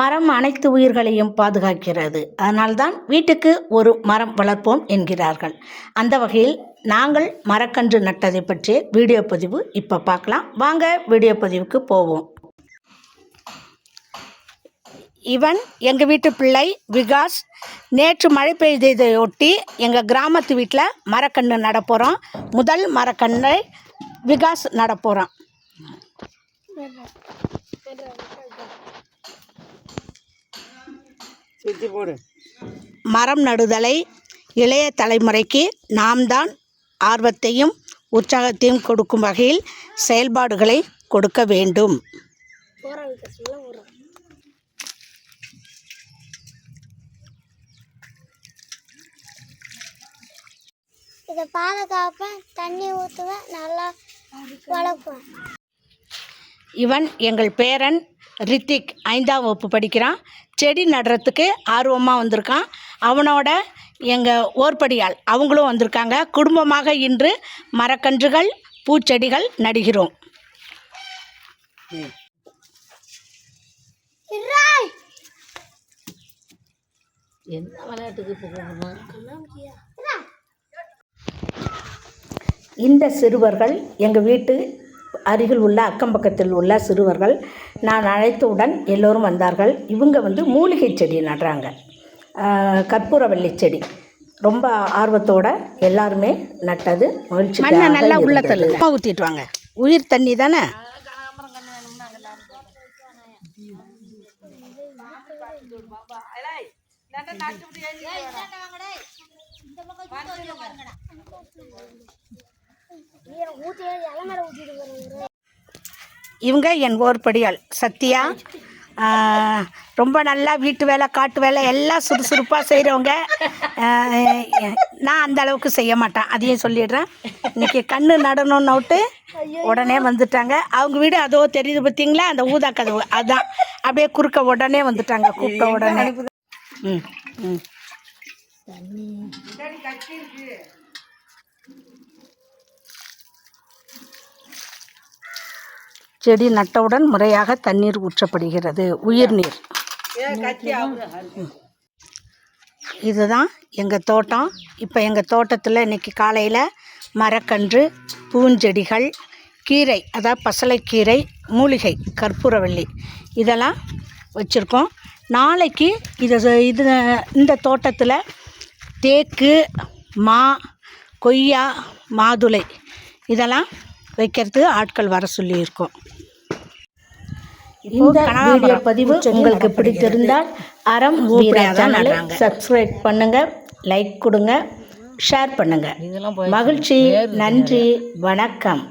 மரம் அனைத்து உயிர்களையும் பாதுகாக்கிறது. அதனால்தான் வீட்டுக்கு ஒரு மரம் வளர்ப்போம் என்கிறார்கள். அந்த வகையில் நாங்கள் மரக்கன்று நட்டதை பற்றிய வீடியோ பதிவு இப்போ பார்க்கலாம். வாங்க வீடியோ பதிவுக்கு போவோம். இவன் எங்கள் வீட்டு பிள்ளை விகாஸ். நேற்று மழை பெய்ததையொட்டி எங்கள் கிராமத்து வீட்டில் மரக்கன்று நடப்போகிறோம் முதல் மரக்கன்றை விகாஸ் நடப்போகிறான் மரம் நடுதலை இளைய தலைமுறைக்கு நாம் தான் ஆர்வத்தையும் உற்சாகத்தையும் கொடுக்கும் வகையில் செயல்பாடுகளை கொடுக்க வேண்டும். இதை பாதுகாப்பேன் தண்ணி ஊற்றுவேன் நல்லா வளர்ப்பேன் இவன் எங்கள் பேரன் ரித்திக் ஐந்தாம் வகுப்பு படிக்கிறான். செடி நடுறதுக்கு ஆர்வமாக வந்திருக்கான். அவனோட எங்கள் ஓர்படியால் அவங்களும் வந்திருக்காங்க. குடும்பமாக இன்று மரக்கன்றுகள் பூச்செடிகள் நடுகிறோம். என்ன விளையாட்டுக்கு இந்த சிறுவர்கள் எங்கள் வீட்டு அருகில் உள்ள அக்கம் பக்கத்தில் உள்ள சிறுவர்கள் நான் அழைத்தவுடன் எல்லோரும் வந்தார்கள். இவங்க வந்து மூலிகை செடி நடுறாங்க. கற்பூரவள்ளி செடி. ரொம்ப ஆர்வத்தோட எல்லாருமே நட்டது. மகிழ்ச்சி மண்ணை நல்லா உள்ள தள்ளுங்க ஊற்றிட்டு வாங்க. உயிர் தண்ணி தானே? இவங்க என் ஓர்படியால். சத்யா ரொம்ப நல்லா வீட்டு வேலை காட்டு வேலை எல்லாம் சுறுசுறுப்பாக செய்கிறவங்க நான் அந்த அளவுக்கு செய்ய மாட்டேன். அதையும் சொல்லிடுறேன். இன்னைக்கு கண்ணு நடணும்னு விட்டு உடனே வந்துட்டாங்க. அவங்க வீடு அதோ தெரியுது பார்த்தீங்களா? அந்த ஊதா கதவு. அதான். அப்படியே குறுக்க உடனே வந்துட்டாங்க. கூப்பிட்ட உடனே. ம் ம். செடி நட்டவுடன் முறையாக தண்ணீர் ஊற்றப்படுகிறது. உயிர்நீர் இதுதான் எங்கள் தோட்டம். இப்போ எங்கள் தோட்டத்தில் இன்றைக்கி காலையில் மரக்கன்று பூஞ்செடிகள் கீரை அதாவது பசலைக்கீரை மூலிகை கற்பூரவள்ளி இதெல்லாம் வச்சுருக்கோம். நாளைக்கு இதை இது இந்த தோட்டத்தில் தேக்கு மா கொய்யா மாதுளை இதெல்லாம் வைக்கிறதுக்கு ஆட்கள் வர சொல்லியிருக்கோம். இந்த வீடியோ பதிவு உங்களுக்கு பிடித்திருந்தால் அறம் வீரா சேனலை சப்ஸ்கிரைப் பண்ணுங்க லைக் கொடுங்க ஷேர் பண்ணுங்க. மகிழ்ச்சி நன்றி வணக்கம்.